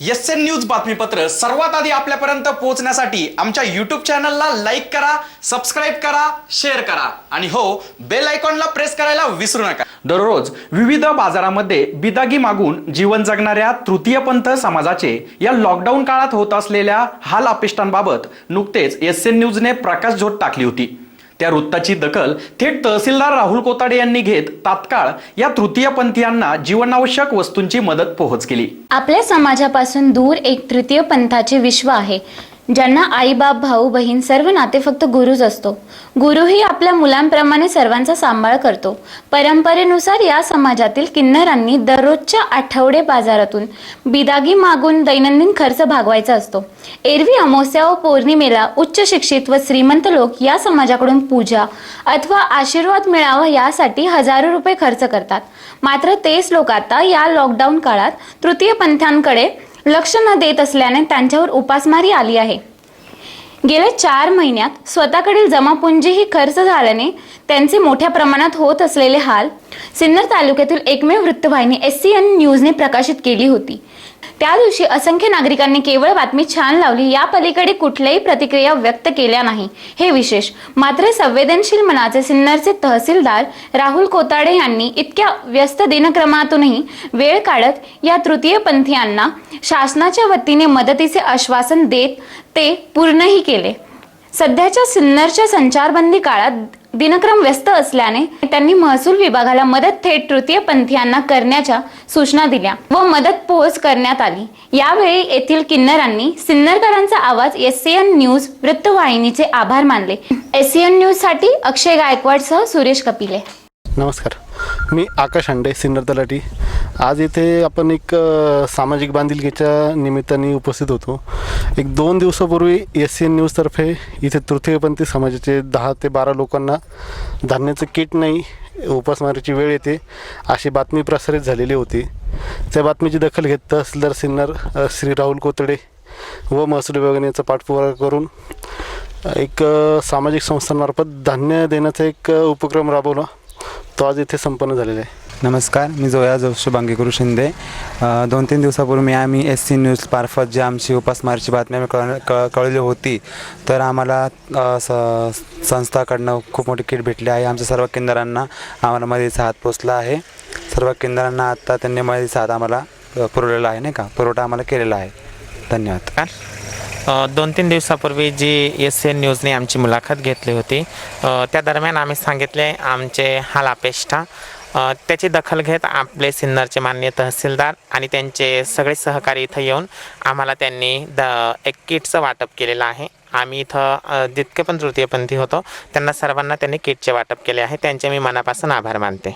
S N news बातमीपत्र सर्वात आधी आपल्यापर्यंत पोहोचण्यासाठी आमच्या युट्यूब चॅनलला लाईक करा सबस्क्राईब करा शेअर करा. आणि हो बेल आयकॉनला प्रेस करायला विसरू नका. दररोज विविध बाजारामध्ये बिदागी मागून जीवन जगणाऱ्या तृतीयपंथ समाजाचे या लॉकडाऊन काळात होत असलेल्या हाल अपेष्टांबाबत नुकतेच एस एन न्यूजने प्रकाश झोत टाकली होती. त्या वृत्ताची दखल थेट तहसीलदार राहुल कोताडे यांनी घेत तात्काळ या तृतीयपंथीयांना जीवनावश्यक वस्तूंची मदत पोहोच केली आपल्या समाजापासून दूर एक तृतीय पंथाचे विश्व आहे. ज्यांना आई बाप भाऊ बहीण सर्व नाते फक्त गुरुच असतो. गुरुही आपल्या मुलांप्रमाणे सर्वांचा सांभाळ करतो. परंपरेनुसार या समाजातील किन्नरांनी दररोजच्या आठवडे बाजारातून बिदागी मागून दैनंदिन खर्च भागवायचा असतो. एरवी अमावस्या व पौर्णिमेला उच्च शिक्षित व श्रीमंत लोक या समाजाकडून पूजा अथवा आशीर्वाद मिळावा यासाठी हजारो रुपये खर्च करतात. मात्र तेच लोक आता या लॉकडाऊन काळात तृतीय पंथांकडे लक्ष न देत असल्याने त्यांच्यावर उपासमारी आली आहे. गेल्या चार महिन्यात स्वतःकडील जमापुंजीही खर्च झाल्याने त्यांचे मोठ्या प्रमाणात होत असलेले हाल सिन्नर तालुक्यातील एकमेव वृत्तवाहिनी एस सी एन न्यूजने प्रकाशित केली होती. त्या दिवशी असंख्य नागरिकांनी केवळ बातमी छान लावली या पलीकडे कुठल्याही प्रतिक्रिया व्यक्त केल्या नाही. हे विशेष मात्र संवेदनशील मनाचे सिन्नरचे तहसीलदार राहुल कोताडे यांनी इतक्या व्यस्त दिनक्रमातूनही वेळ काढत या तृतीयपंथीयांना शासनाच्या वतीने मदतीचे आश्वासन देत ते पूर्णही केले. सध्याच्या सिन्नरच्या संचारबंदी काळात दिनक्रम व्यस्त असल्याने त्यांनी महसूल विभागाला मदत थेट तृतीयपंथीयांना करण्याच्या सूचना दिल्या व मदत पोहोच करण्यात आली. यावेळी येथील किन्नरांनी सिन्नरकरांचा आवाज एससीएन न्यूज वृत्तवाहिनीचे आभार मानले. एससीएन न्यूजसाठी अक्षय गायकवाडसह सुरेश कपिले. नमस्कार. मी आकाश हांडे सिन्नर तलाठी. आज इथे आपण एक अ, सामाजिक बांधिलकीच्या निमित्ताने उपस्थित होतो. एक दोन दिवसापूर्वी एस सी एन न्यूजतर्फे इथे तृतीयपंथी समाजाचे दहा ते बारा लोकांना धान्याचं किट नाही उपासमारीची वेळ येते अशी बातमी प्रसारित झालेली होती. त्या बातमीची दखल घेत तहसीलदार सिन्नर अ, श्री राहुल कोतडे व महसूल विभागाने याचा पाठपुरावा करून एक अ, सामाजिक संस्थांमार्फत धान्य देण्याचा एक अ, उपक्रम राबवला. तो आज इथे संपन्न झालेला आहे. नमस्कार मी जोया जोशी बांगेकरू शिंदे. दोन तीन दिवसापूर्वी आम्ही एस सी न्यूज मार्फत जी आमची उपासमारीची बातमी आम्ही कळ कळ कळली होती तर आम्हाला स संस्थाकडनं खूप मोठी किट भेटली आहे. आमच्या सर्व केंद्रांना आम्हाला मदतीचा हात पोचला आहे. सर्व केंद्रांना आत्ता त्यांनी मदतीचा हात आम्हाला पुरवलेला आहे नाही का? पुरवठा आम्हाला केलेला आहे. धन्यवाद. दोन तीन दिवसापूर्वी जी एस एन न्यूजने आमची मुलाखत घेतली होती त्या दरम्यान आम्ही सांगितले आमचे हाल अपेष्टा त्याची दखल घेत आपले सिन्नरचे माननीय तहसीलदार आणि त्यांचे सगळे सहकारी इथं येऊन आम्हाला त्यांनी द एक किटचं वाटप केलेलं आहे. आम्ही इथं जितके पण तृतीयपंथी होतो त्यांना सर्वांना त्यांनी किटचे वाटप केले आहे. त्यांचे मी मनापासून आभार मानते.